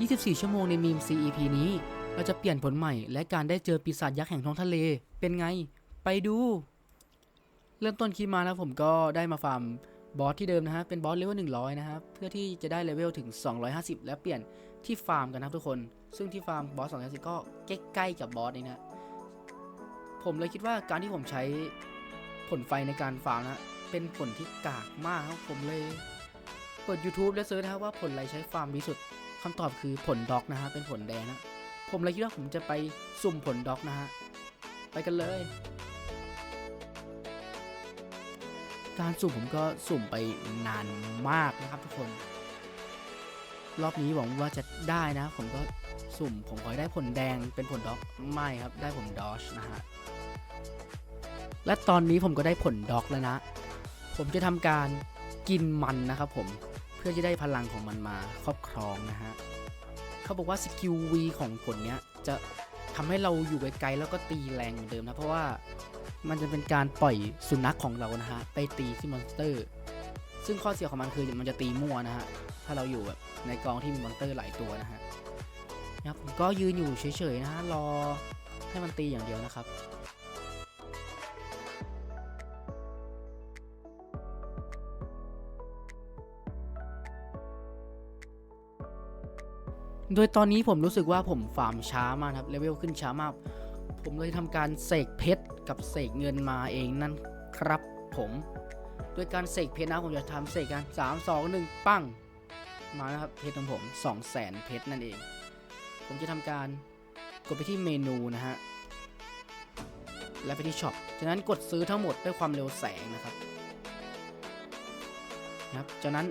24 ชั่วโมงในมีม CEP นี้ เราจะเปลี่ยนผลใหม่และการได้เจอปีศาจยักษ์แห่งท้องทะเล เป็นไง ไปดู เริ่มต้นคลิปมาแล้วผมก็ได้มาฟาร์มบอสที่เดิมนะฮะ เป็นบอสเลเวล100 นะครับ เพื่อที่จะได้เลเวลถึง 250 และเปลี่ยนที่ฟาร์มกันนะทุกคน ซึ่งที่ฟาร์มบอส250ก็ใกล้ๆกับบอสนี่นะ ผมเลยคิดว่าการที่ผมใช้ผลไฟในการฟาร์มนะ เป็นผลที่กากมากครับผมเลย เปิด YouTube และเซิร์ชนะว่าผลอะไรใช้ฟาร์มดีสุด คำตอบคือผลด็อกนะฮะเป็นผลแดงนะ ผมเลยคิดว่าผมจะไปสุ่มผลด็อกนะฮะ ไปกันเลย การสุ่มผมก็สุ่มไปนานมากนะครับทุกคน รอบนี้หวังว่าจะได้นะ ผมก็สุ่มผมขอได้ผลแดงเป็นผลด็อกไม่ครับได้ผลดอชนะฮะ และตอนนี้ผมก็ได้ผลด็อกแล้วนะ ผมจะทำการกินมันนะครับผม พื่อจะได้พลังของมันมาครอบครองนะฮะเขาบอกว่าสกิล V ของผลเนี้ยจะทำให้เราอยู่ไกลๆแล้วก็ตีแรงเหมือนเดิมนะเพราะว่ามันจะเป็นการปล่อยสุนัขของเรานะฮะไปตีที่มอนสเตอร์ ซึ่งข้อเสียของมันคือมันจะตีมั่วนะฮะถ้าเราอยู่แบบในกองที่มีมอนสเตอร์หลายตัวนะฮะนะครับผมก็ยืนอยู่เฉยๆนะฮะรอให้มันตีอย่างเดียวนะครับ โดยตอนนี้ผมรู้สึกว่าผมฟาร์มช้ามากครับเลเวลขึ้นช้ามาก ผมเลยทำการเสกเพชรกับเสกเงินมาเองนั่นครับผมโดยการเสกเพชรนะผมจะทำเสกกัน3 2 1 ปั้ง มานะครับเพชรของผม 2 0 0แสนเพชรนั่นเอง ผมจะทำการกดไปที่เมนูนะฮะและไปที่ช็อปจากนั้นกดซื้อทั้งหมดด้วยความเร็วแสงนะครับนะครับจากนั้น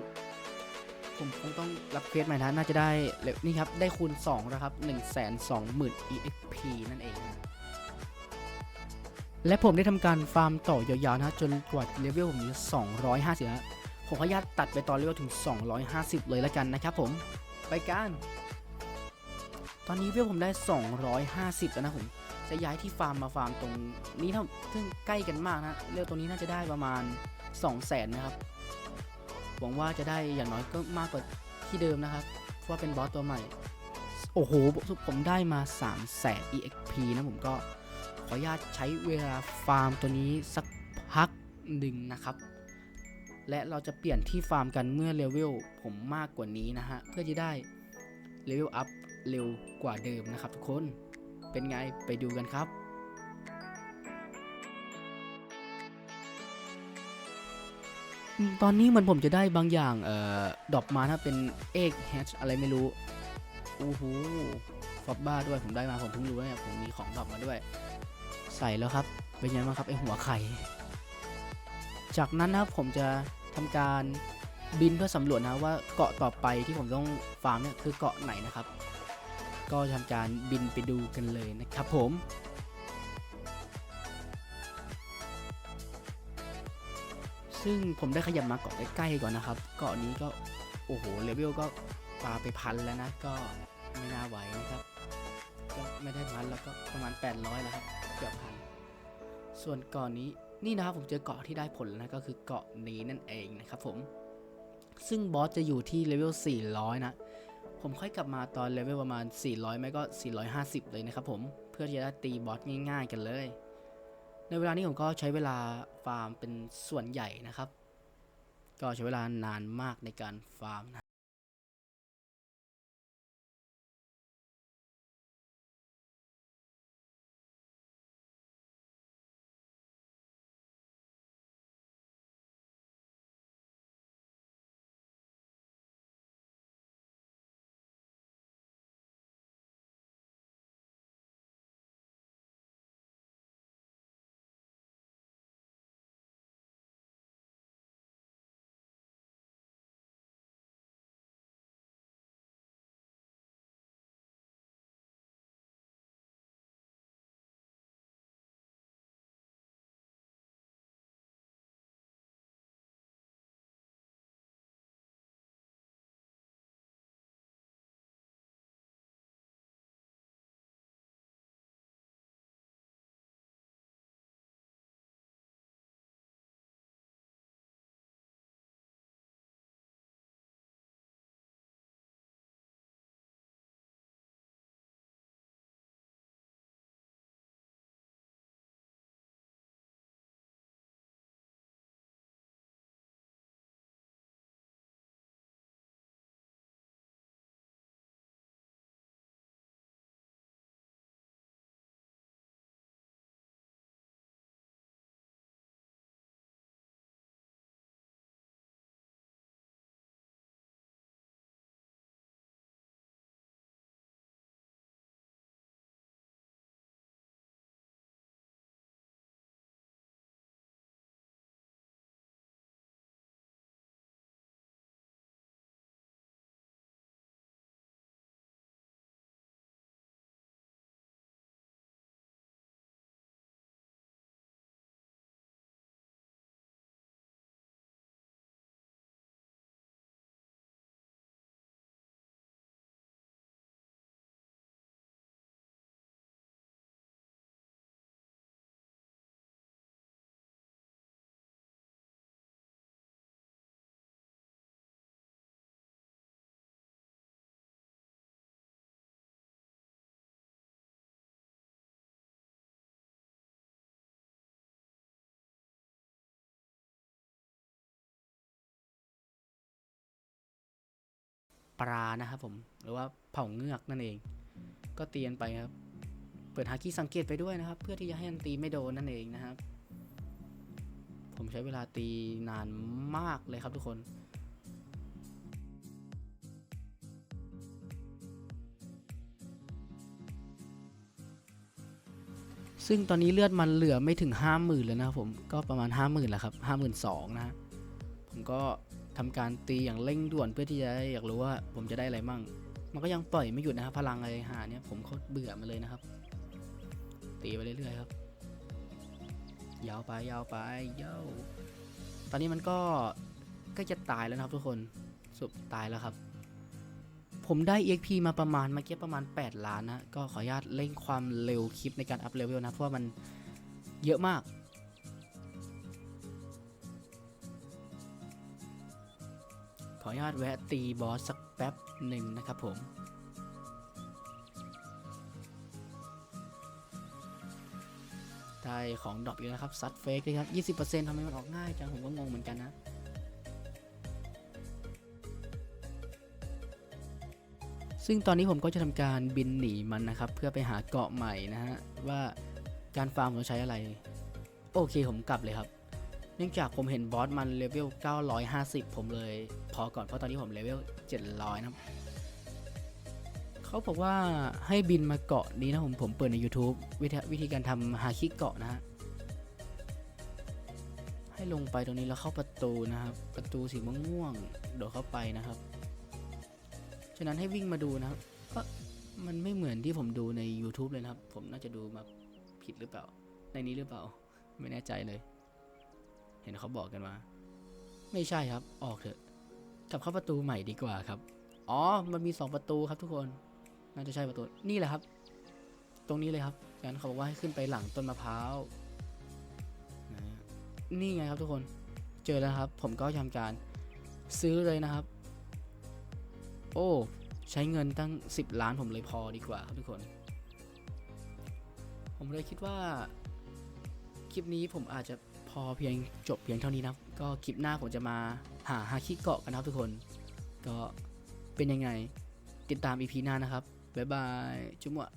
ผมคงต้องรับเควสใหม่นะน่าจะได้เร็วนี่ครับ ได้คูณ2แล้วครับ 1 2 0 0 0 0 EXP นั่นเองนะและผมได้ทำการฟาร์มต่อยาวๆนะจนกว่าเลเวลผมจะ250นะผมขออนุญาตตัดไปตอนเลเวลถึง 250 เลยแล้วกันนะครับผม ไปกัน ตอนนี้เลเวลผมได้ 250 แล้วนะผม จะย้ายที่ฟาร์มมาฟาร์มตรงนี้เท่าซึ่งใกล้กันมากนะ เลเวลตรงนี้น่าจะได้ประมาณ 200,000นะครับ หวังว่าจะได้อย่างน้อยก็มากกว่าที่เดิมนะครับเพราะว่าเป็นบอสตัวใหม่ โอ้โห ผมได้มา3 0 0แสน EXP นะผมก็ขออนุญาตใช้เวลาฟาร์มตัวนี้สักพักหนึ่งนะครับ และเราจะเปลี่ยนที่ฟาร์มกันเมื่อเลเวลผมมากกว่านี้นะฮะ เพื่อจะได้เลเวลอัพเร็วกว่าเดิมนะครับทุกคน เป็นไงไปดูกันครับ ตอนนี้เหมือนผมจะได้บางอย่างเอ่อดรอปมาถ้าเป็นเอกแฮชอะไรไม่รู้อู้หูฟอบบ้าด้วยผมได้มาผมเพิ่งรู้ว่าเนี่ยผมมีของดรอปมาด้วย ใส่แล้วครับ เป็นยังไงบ้างครับไอหัวไข่จากนั้นนะครับผมจะทำการบินเพื่อสำรวจนะว่าเกาะต่อไปที่ผมต้องฟาร์มเนี่ยคือเกาะไหนนะครับ ก็จะทำการบินไปดูกันเลยนะครับผม ซึ่งผมได้ขยับมาเกาะใกล้ๆก่อนนะครับ เกาะนี้ก็โอ้โหเลเวลก็ปาไปพันแล้วนะ ก็ไม่น่าไหวนะครับก็ไม่ได้พันแล้วก็ประมาณ 800 แล้วครับเกือบพันส่วนเกาะนี้นี่นะครับผมเจอเกาะที่ได้ผลแล้วนะก็คือเกาะนี้นั่นเองนะครับผมซึ่งบอสจะอยู่ที่เลเวล 400 นะ ผมค่อยกลับมาตอนเลเวลประมาณ 400 ไม่ก็ 450 เลยนะครับผม เพื่อที่จะได้ตีบอสง่ายๆกันเลย ในเวลานี้ผมก็ใช้เวลา ฟาร์มเป็นส่วนใหญ่นะครับ ก็ใช้เวลานานมากในการฟาร์มนะ ปลานะครับผม หรือว่าเผ่าเงือกนั่นเอง ก็เตียนไปครับ เปิดฮาคิสังเกตไปด้วยนะครับ เพื่อที่จะให้มันตีไม่โดนนั่นเองนะครับ ผมใช้เวลาตีนานมากเลยครับทุกคนซึ่งตอนนี้เลือดมันเหลือไม่ถึง 5 0,000เลยนะครับผมก็ประมาณ 5 0,000แหละครับ 52,000 นะฮะผมก็ ทำการตีอย่างเร่งด่วนเพื่อที่จะอยากรู้ว่าผมจะได้อะไรมั่ง มันก็ยังปล่อยไม่หยุดนะครับพลังอะไรหาเนี่ยผมเขาเบื่อมาเลยนะครับ ตีไปเรื่อยๆครับ ยาวไปยาวไปย้าตอนนี้มันก็ใกล้จะตายแล้วนะครับ ทุกคนสุบตายแล้วครับ ผมได้ EXP มาประมาณเมื่อกี้ประมาณ 8 ล้านนะก็ขออนุญาตเร่งความเร็วคลิปในการอัพเลเวลนะเพราะว่ามันเยอะมาก ขออนุญาตแวะตีบอสสักแป๊บหนึ่งนะครับผม ได้ของดรอปอีกแล้วนะครับ ซัดเฟกเลยครับ 20%ทำไมมันออกง่ายจัง ผมก็งงเหมือนกันนะซึ่งตอนนี้ผมก็จะทำการบินหนีมันนะครับ เพื่อไปหาเกาะใหม่นะฮะ ว่าการฟาร์มผมต้องใช้อะไร โอเคผมกลับเลยครับ เนื่องจากผมเห็นบอสมันเลเวล 950 ผมเลย พอก่อนเพราะตอนนี้ผมเลเวล 700 นะเขาบอกว่าให้บินมาเกาะนี้นะผมผมเปิดใน YouTube วิธีวิธีการทำฮาคิเกาะนะฮะให้ลงไปตรงนี้แล้วเข้าประตูนะครับ ประตูสีม่วงๆโดดเข้าไปนะครับ ฉะนั้นให้วิ่งมาดูนะครับก็มันไม่เหมือนที่ผมดูใน YouTube เลยนะครับ ผมน่าจะดูมาผิดหรือเปล่า ในนี้หรือเปล่า ไม่แน่ใจเลย เห็นเขาบอกกันมาไม่ใช่ครับ ออกเถอะกลับเข้าประตูใหม่ดีกว่าครับ อ๋อ มันมี2ประตูครับทุกคน น่าจะใช่ประตู นี่แหละครับ ตรงนี้เลยครับงั้นเขาบอกว่าให้ขึ้นไปหลังต้นมะพร้าวนะนี่ไงครับทุกคน เจอแล้วครับ ผมก็ทำการซื้อเลยนะครับ โอ้ ใช้เงินตั้ง 10 ล้านผมเลยพอดีกว่าครับทุกคน ผมเลยคิดว่า คลิปนี้ผมอาจจะ พอเพียงจบเพียงเท่านี้นะก็คลิปหน้าผมจะมาหาฮาคิเกาะกันนะครับทุกคน ก็เป็นยังไงติดตาม EP หน้านะครับ บ๊ายบาย จุ๊บวะ